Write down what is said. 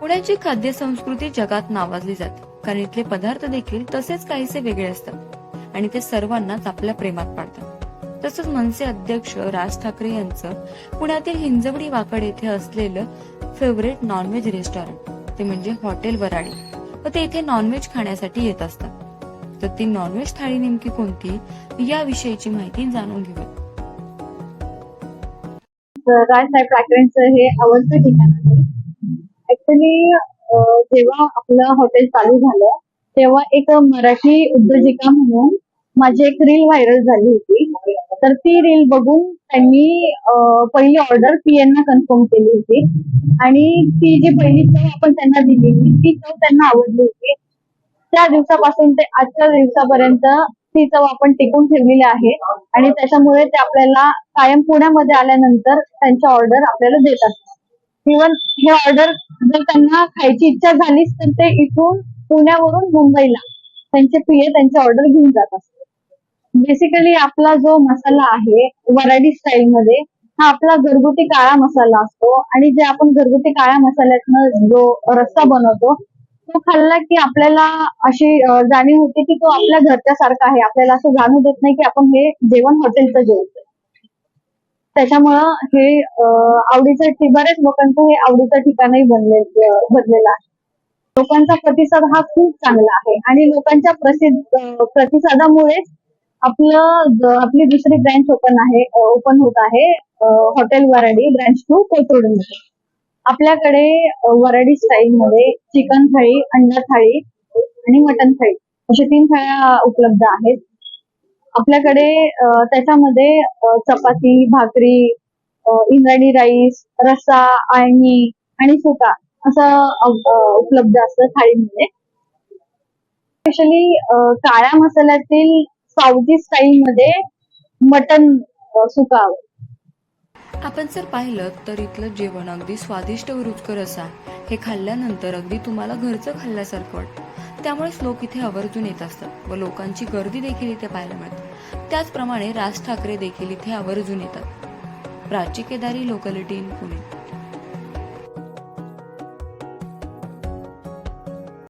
पुण्याची खाद्य संस्कृती जगात नावाजली जाते. कारण इथले पदार्थ देखील तसेच काहीसे वेगळे असतात. आणि ते सर्वांनाच आपल्या प्रेमात पाडतात. तसंच मनसे अध्यक्ष राज ठाकरे यांचं पुण्यातील हिंजवडी वाकड येथे असलेलं फेवरेट नॉनव्हेज रेस्टॉरंट ते म्हणजे हॉटेल वराडी व ते इथे नॉनव्हेज खाण्यासाठी येत असतात. तर ती नॉनव्हेज थाळी नेमकी कोणती याविषयीची माहिती जाणून घेऊया. राजसाहेब ठाकरेंचं हे आवडतं ठिकाण आहे. ऍक्च्युली जेव्हा आपलं हॉटेल चालू झालं तेव्हा एक मराठी उद्योजिका म्हणून माझी एक रील व्हायरल झाली होती. तर ती रील बघून त्यांनी पहिली ऑर्डर पीएन ना कन्फर्म केली होती. आणि ती जी पहिली चव आपण त्यांना दिलेली ती चव त्यांना आवडली होती. त्या दिवसापासून ते आजच्या दिवसापर्यंत ती चव आपण टिकून ठेवलेली आहे. आणि त्याच्यामुळे ते आपल्याला कायम पुण्यामध्ये आल्यानंतर त्यांच्या ऑर्डर आपल्याला देतात. इव्हन हे ऑर्डर जर त्यांना खायची इच्छा झालीच तर ते इथून पुण्यावरून मुंबईला त्यांचे पिये त्यांची ऑर्डर घेऊन जात असतात. बेसिकली आपला जो मसाला आहे वराडी स्टाईल मध्ये हा आपला घरगुती काळा मसाला असतो. आणि जे आपण घरगुती काळ्या मसाल्यातनं जो रस्सा बनवतो तो खाल्ला की आपल्याला अशी जाणीव होते की तो आपल्या घरच्या सारखा आहे. आपल्याला असं जाणून देत नाही की आपण हे जेवण हॉटेलचं जेवतो त्याच्यामुळं हे आवडीचं बऱ्याच लोकांचं हे आवडीचं ठिकाणही बनले बनलेलं आहे. लोकांचा प्रतिसाद हा खूप चांगला आहे आणि लोकांच्या प्रसिद्ध प्रतिसादामुळेच आपलं आपली दुसरी ब्रँच ओपन आहे ओपन होत आहे हॉटेल वराडी ब्रँच टू कोथरूडमध्ये. आपल्याकडे वराडी स्टाईल मध्ये चिकन थाळी अंडा थाळी आणि मटन थाळी अशा तीन थाळ्या उपलब्ध आहेत. आपल्याकडे त्याच्यामध्ये चपाती भाकरी इंद्राणी इंद्रायणी राईस रस्सा आळणी आणि सुका असं उपलब्ध असतं थाळीमध्ये. स्पेशली काळ्या मसाल्यातील साऊथी स्टाईल मध्ये मटन सुका आपण जर पाहिलं तर इथलं जेवण अगदी स्वादिष्ट व रुचकर असा. हे खाल्ल्यानंतर अगदी तुम्हाला घरचं खाल्ल्यासारखं वाटतं. त्यामुळेच लोक इथे आवर्जून येत असतात व लोकांची गर्दी देखील इथे पाहायला मिळते. त्याचप्रमाणे राज ठाकरे देखील इथे आवर्जून येतात. Prachi Kedari locality in Pune.